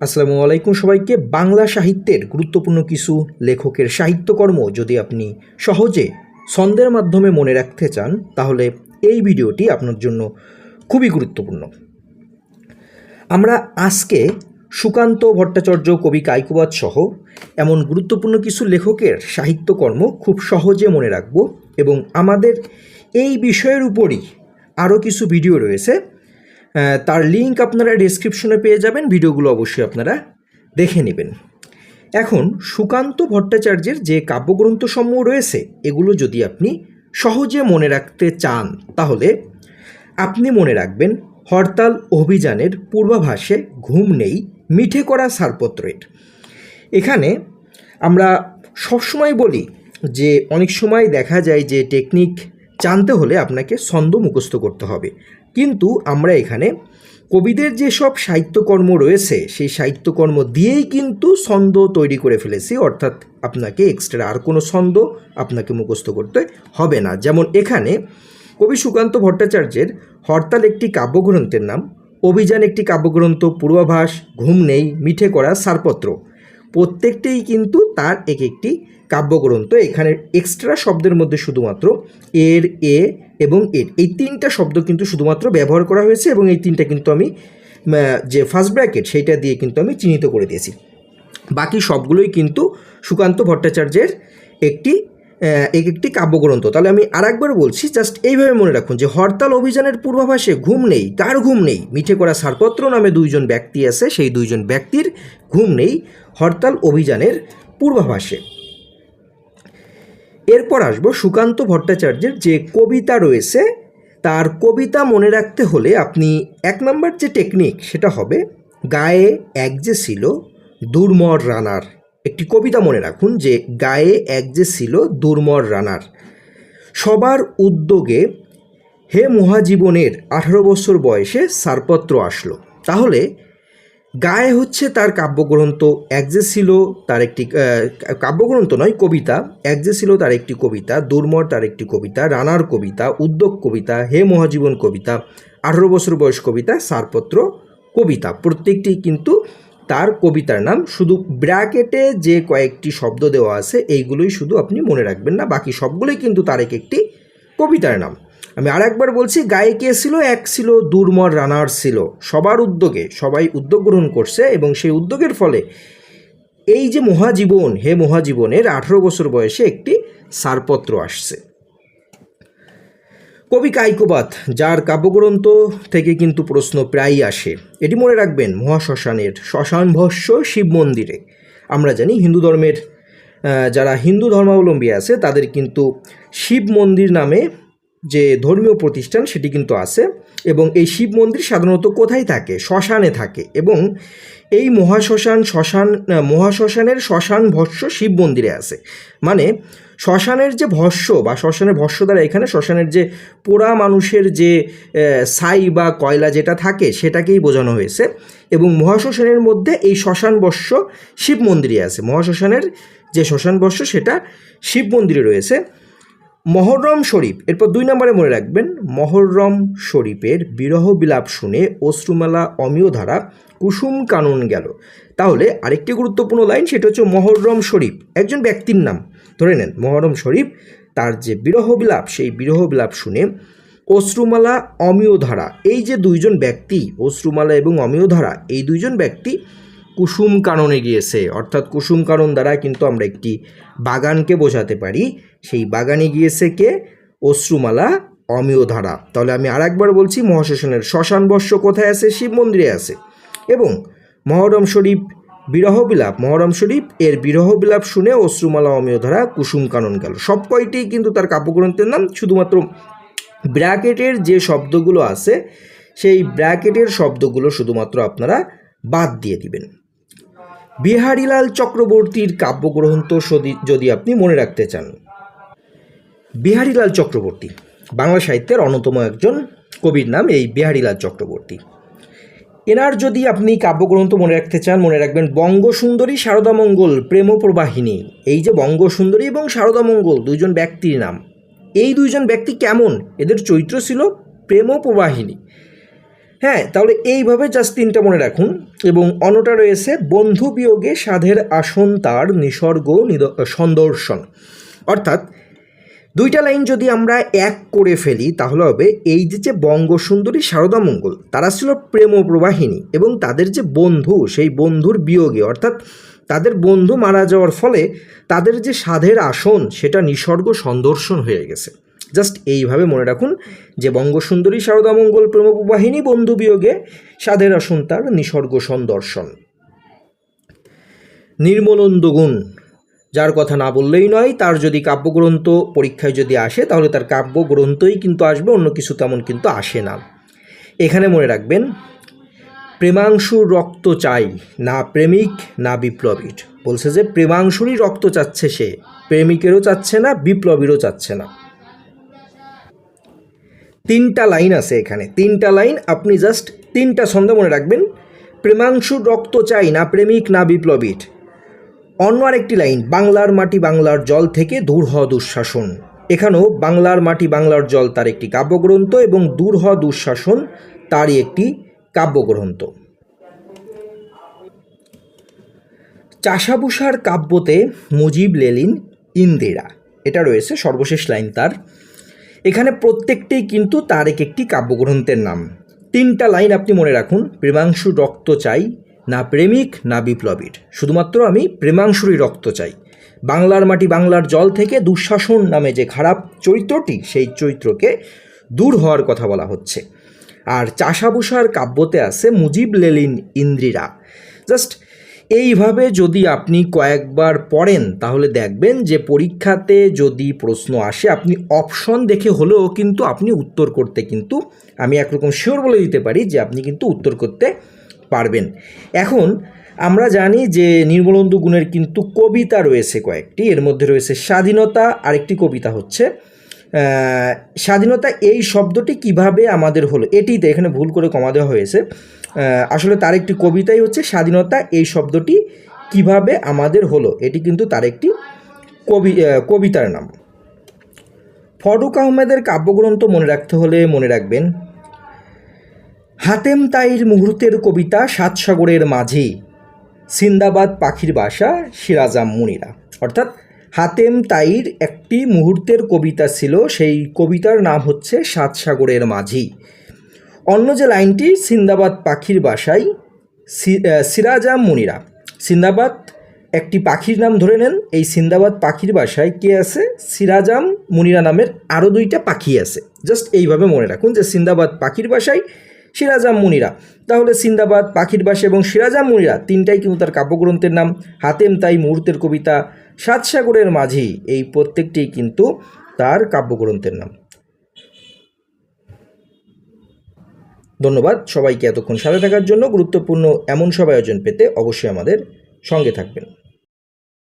আসসালামু আলাইকুম সবাইকে। বাংলা সাহিত্যের গুরুত্বপূর্ণ কিছু লেখকের সাহিত্যকর্ম যদি আপনি সহজে ছন্দের মাধ্যমে মনে রাখতে চান, তাহলে এই ভিডিওটি আপনার জন্য খুবই গুরুত্বপূর্ণ। আমরা আজকে সুকান্ত ভট্টাচার্য, কবি কাইকুবাদ সহ এমন গুরুত্বপূর্ণ কিছু লেখকের সাহিত্যকর্ম খুব সহজে মনে রাখব এবং আমাদের এই বিষয়ের উপরই আরও কিছু ভিডিও রয়েছে। তার লিঙ্ক আপনারা ডেসক্রিপশনে পেয়ে যাবেন, ভিডিওগুলো অবশ্যই আপনারা দেখে নেবেন। এখন, সুকান্ত ভট্টাচার্যের যে কাব্যগ্রন্থসমূহ রয়েছে, এগুলো যদি আপনি সহজে মনে রাখতে চান, তাহলে আপনি মনে রাখবেন, হরতাল অভিযানের পূর্বাভাসে ঘুম নেই, মিঠে করা ছাড়পত্রের এখানে আমরা সবসময় বলি যে, অনেক সময় দেখা যায় যে টেকনিক জানতে হলে আপনাকে ছন্দ মুখস্থ করতে হবে। কিন্তু আমরা এখানে কবিদের যেসব সাহিত্যকর্ম রয়েছে, সেই সাহিত্যকর্ম দিয়েই কিন্তু ছন্দ তৈরি করে ফেলেছি, অর্থাৎ আপনাকে এক্সট্রা আর কোনো ছন্দ আপনাকে মুখস্থ করতে হবে না। যেমন এখানে কবি সুকান্ত ভট্টাচার্যের হরতাল একটি কাব্যগ্রন্থের নাম, অভিযান একটি কাব্যগ্রন্থ, পূর্বাভাস, ঘুম নেই, মিঠে করা সারপত্র। প্রত্যেকটাই কিন্তু তার এক একটি কাব্যগ্রন্থ। এখানে এক্সট্রা শব্দের মধ্যে শুধুমাত্র এর, এ এবং এর, এই তিনটা শব্দ কিন্তু শুধুমাত্র ব্যবহার করা হয়েছে এবং এই তিনটা কিন্তু আমি যে ফার্স্ট ব্র্যাকেট সেইটা দিয়ে কিন্তু আমি চিহ্নিত করে দিয়েছি। বাকি সবগুলোই কিন্তু সুকান্ত ভট্টাচার্যের একটি এক, একটি কাব্যগ্রন্থ। তাহলে আমি আরেকবার বলছি জাস্ট এইভাবে মনে রাখুন যে হরতাল অভিযানের পূর্বাভাসে ঘুম নেই, কার ঘুম নেই? মিঠে করা ছাড়পত্র নামে দুইজন ব্যক্তি আছে, সেই দুইজন ব্যক্তির ঘুম নেই হরতাল অভিযানের পূর্বাভাসে। এরপর আসব সুকান্ত ভট্টাচার্যের যে কবিতা রয়েছে, তার কবিতা মনে রাখতে হলে আপনি এক নম্বর যে টেকনিক সেটা হবে, গায়ে এক যে ছিল দুর্মর রানার। একটি কবিতা মনে রাখুন যে গায়ে এক যে ছিল দুর্মর রানার। সবার উদ্যোগে হে মহাজীবনের আঠারো বছর বয়সে ছাড়পত্র আসলো। তাহলে গায়ে হচ্ছে তার কাব্যগ্রন্থ, এক যে ছিল তার একটি কাব্যগ্রন্থ নয়, কবিতা। এক যে ছিল তার একটি কবিতা, দুর্মর তার একটি কবিতা, রানার কবিতা, উদ্যোগ কবিতা, হে মহাজীবন কবিতা, আঠারো বছর বয়স কবিতা, সারপত্র কবিতা। প্রত্যেকটি কিন্তু তার কবিতার নাম, শুধু ব্র্যাকেটে যে কয়েকটি শব্দ দেওয়া আছে, এইগুলোই শুধু আপনি মনে রাখবেন না, বাকি সবগুলোই কিন্তু তার এক একটি কবিতার নাম। আমি আরেকবার বলছি, গায়ে কে ছিল? এক ছিল দুর্মর রানার ছিল। সবার উদ্যোগে, সবাই উদ্যোগ গ্রহণ করছে এবং সেই উদ্যোগের ফলে এই যে মহাজীবন, হে মহাজীবনের আঠারো বছর বয়সে একটি ছাড়পত্র আসছে। কবি কাইকোবাদ যার কাব্যগ্রন্থ থেকে কিন্তু প্রশ্ন প্রায়ই আসে, এটি মনে রাখবেন, মহাশ্মশানের শ্মশান ভস্য শিব মন্দিরে। আমরা জানি হিন্দু ধর্মের যারা হিন্দু ধর্মাবলম্বী আছে, তাদের কিন্তু শিব মন্দির নামে যে ধর্মীয় প্রতিষ্ঠান সেটি কিন্তু আছে এবং এই শিব মন্দির সাধারণত কোথায় থাকে? শ্মশানে থাকে এবং এই মহাশ্মশান, শ্মশান মহাশ্মশানের শ্মশান ভস্য শিব মন্দিরে আছে। মানে শ্মশানের যে ভস্য বা শ্মশানের ভস্য দ্বারা এখানে শ্মশানের যে পোড়া মানুষের যে ছাই বা কয়লা যেটা থাকে সেটাকেই বোঝানো হয়েছে এবং মহাশ্মশানের মধ্যে এই শ্মশান বস্য শিব মন্দিরে আছে। মহাশ্মশানের যে শ্মশান বস্য সেটা শিব মন্দিরে রয়েছে। মহরম শরীফ। এরপর দুই নম্বরে মনে রাখবেন, মহরম শরীফের বিরহ বিলাপ শুনে অশ্রুমালা অমিয় ধারা, কুসুম কানুন গেল। তাহলে আরেকটি গুরুত্বপূর্ণ লাইন, সেটা হচ্ছে মহরম শরীফ। একজন ব্যক্তির নাম, ধরে নেন, মহরম শরীফ, তার যে বিরহ বিলাপ, সেই বিরহ বিলাপ শুনে অশ্রুমালা অমিয় ধারা। এই যে দুইজন ব্যক্তি, অশ্রুমালা এবং অমীয় ধারা, এই দুইজন ব্যক্তি কুসুম কাননে গিয়েছে। অর্থাৎ কুসুম কানন দ্বারা কিন্তু আমরা একটি বাগানকে বোঝাতে পারি। সেই বাগানে গিয়েছে কে? অশ্রুমালা অমিয় ধারা তাহলে আমি আরেকবার বলছি, মহাশ্মশানের শ্মশান বর্ষ কোথায় আছে? শিব মন্দিরে আছে। এবং মহরম শরীফ বিরহ বিলাপ, মহরম শরীফ এর বিরহ বিলাপ শুনে অশ্রুমালা অমিয় ধারা কুসুম কানন গেল। সব কয়টি কিন্তু তার কাব্যগ্রন্থের নাম? শুধুমাত্র ব্র্যাকেটের যে শব্দগুলো আছে, সেই ব্র্যাকেটের শব্দগুলো শুধুমাত্র আপনারা বাদ দিয়ে দিবেন। বিহারীলাল চক্রবর্তীর কাব্যগ্রন্থ যদি আপনি মনে রাখতে চান। বিহারীলাল চক্রবর্তী, বাংলা সাহিত্যের অন্যতম একজন কবির নাম এই বিহারীলাল চক্রবর্তী। এনার যদি আপনি কাব্যগ্রন্থ মনে রাখতে চান, মনে রাখবেন বঙ্গসুন্দরী শারদামঙ্গল প্রেম প্রবাহিনী এই যে বঙ্গসুন্দরী এবং শারদামঙ্গল দুজন ব্যক্তির নাম। এই দুইজন ব্যক্তি কেমন? এদের চরিত্র ছিল প্রেম প্রবাহিনী হ্যাঁ তাহলে এইভাবে জাস্ট তিনটা মনে রাখুন। এবং অন্যটা রয়েছে, বন্ধু বিয়োগে সাধের আসন তার নিসর্গ নিদ- সন্দর্শন। অর্থাৎ দুইটা লাইন যদি আমরা এক করে ফেলি, তাহলে হবে, এই যে যে বঙ্গসুন্দরী শারদা মঙ্গল, তারা ছিল প্রেম প্রবাহিনী এবং তাদের যে বন্ধু, সেই বন্ধুর বিয়োগে, অর্থাৎ তাদের বন্ধু মারা যাওয়ার ফলে তাদের যে সাধের আসন, সেটা নিসর্গ সন্দর্শন হয়ে গেছে। জাস্ট এইভাবে মনে রাখুন যে বঙ্গসুন্দরী শারদা মঙ্গল প্রেম প্রবাহিনী বন্ধু বিয়োগে সাধের আসন তার নিসর্গ সন্দর্শন। নির্মলন্দ গুণ, যার কথা না বললেই নয়, তার যদি কাব্যগ্রন্থ পরীক্ষায় যদি আসে, তাহলে তার কাব্যগ্রন্থই কিন্তু আসবে, অন্য কিছু তেমন কিন্তু আসে না। এখানে মনে রাখবেন, প্রেমাংশুর রক্ত চাই, না প্রেমিক, না বিপ্লবীর। বলছে যে, প্রেমাংশুরই রক্ত চাচ্ছে সে, প্রেমিকেরও চাচ্ছে না, বিপ্লবীরও চাচ্ছে না। তিনটা লাইন আছে এখানে। তিনটা লাইন, আপনি জাস্ট তিনটা ছন্দ মনে রাখবেন। প্রেমাংশুর রক্ত চাই না প্রেমিক না বিপ্লবীর। অন্য আরেকটি লাইন, বাংলার মাটি বাংলার জল থেকে দূর হ দুঃশাসন। এখানেও বাংলার মাটি বাংলার জল তার একটি কাব্যগ্রন্থ এবং দূর হ দুঃশাসন তারই একটি কাব্যগ্রন্থ। চাষাবুসার কাব্যতে মুজিব, লেলিন, ইন্দিরা। এটা রয়েছে সর্বশেষ লাইন তার। এখানে প্রত্যেকটি কিন্তু তার এক একটি কাব্যগ্রন্থের নাম। তিনটা লাইন আপনি মনে রাখুন, প্রেমাংশু রক্ত চাই, না প্রেমিক, না বিপ্লবীর। শুধুমাত্র আমি প্রেমাংশুরই রক্ত চাই। বাংলার মাটি বাংলার জল থেকে দুঃশাসন নামে যে খারাপ চরিত্রটি, সেই চরিত্রকে দূর হওয়ার কথা বলা হচ্ছে। আর চাষাবুসার কাব্যতে আছে মুজিব লেলিন ইন্দ্রিরা। জাস্ট এইভাবে যদি আপনি কয়েকবার পড়েন, তাহলে দেখবেন যে পরীক্ষাতে যদি প্রশ্ন আসে, আপনি অপশন দেখে হলেও কিন্তু আপনি উত্তর করতে কিন্তু, আমি একরকম শিওর বলে দিতে পারি যে আপনি কিন্তু উত্তর করতে পারবেন। এখন আমরা জানি যে নির্মলন্দু গুণের কিন্তু কবিতা রয়েছে কয়েকটি, এর মধ্যে রয়েছে স্বাধীনতা, আরেকটি কবিতা হচ্ছে স্বাধীনতা এই শব্দটি কীভাবে আমাদের হলো? এটিতে এখানে ভুল করে কমা দেওয়া হয়েছে। আসলে তার একটি কবিতাই হচ্ছে, স্বাধীনতা এই শব্দটি কীভাবে আমাদের হলো? এটি কিন্তু তার একটি কবি কবিতার নাম। ফরুক আহমেদের কাব্যগ্রন্থ মনে রাখতে হলে মনে রাখবেন, হাতেম তাইর মুহূর্তের কবিতা সাত সাগরের মাঝি সিন্দাবাদ পাখির বাসা সিরাজাম মুনিরা। অর্থাৎ হাতেম তাইর একটি মুহূর্তের কবিতা ছিল, সেই কবিতার নাম হচ্ছে সাত সাগরের মাঝি। অন্য যে লাইনটি, সিন্দাবাদ পাখির বাসায় সিরাজাম মুনিরা। সিন্দাবাদ একটি পাখির নাম ধরে নেন, এই সিন্দাবাদ পাখির বাসায় কে আছে? সিরাজাম মুনিরা নামের আরও দুইটা পাখি আছে। জাস্ট এইভাবে মনে রাখুন যে সিন্দাবাদ পাখির বাসায় সিরাজাম মুনিরা। তাহলে সিন্দাবাদ, পাখির বাসা এবং সিরাজাম মুনিরা তিনটাই কিন্তু তার কাব্যগ্রন্থের নাম। হাতেম তাই মুহূর্তের কবিতা, সাত সাগরের মাঝি, এই প্রত্যেকটি কিন্তু তার কাব্যগ্রন্থের নাম। ধন্যবাদ সবাইকে এতক্ষণ সাথে থাকার জন্য। গুরুত্বপূর্ণ এমন সব আয়োজন পেতে অবশ্যই আমাদের সঙ্গে থাকবেন।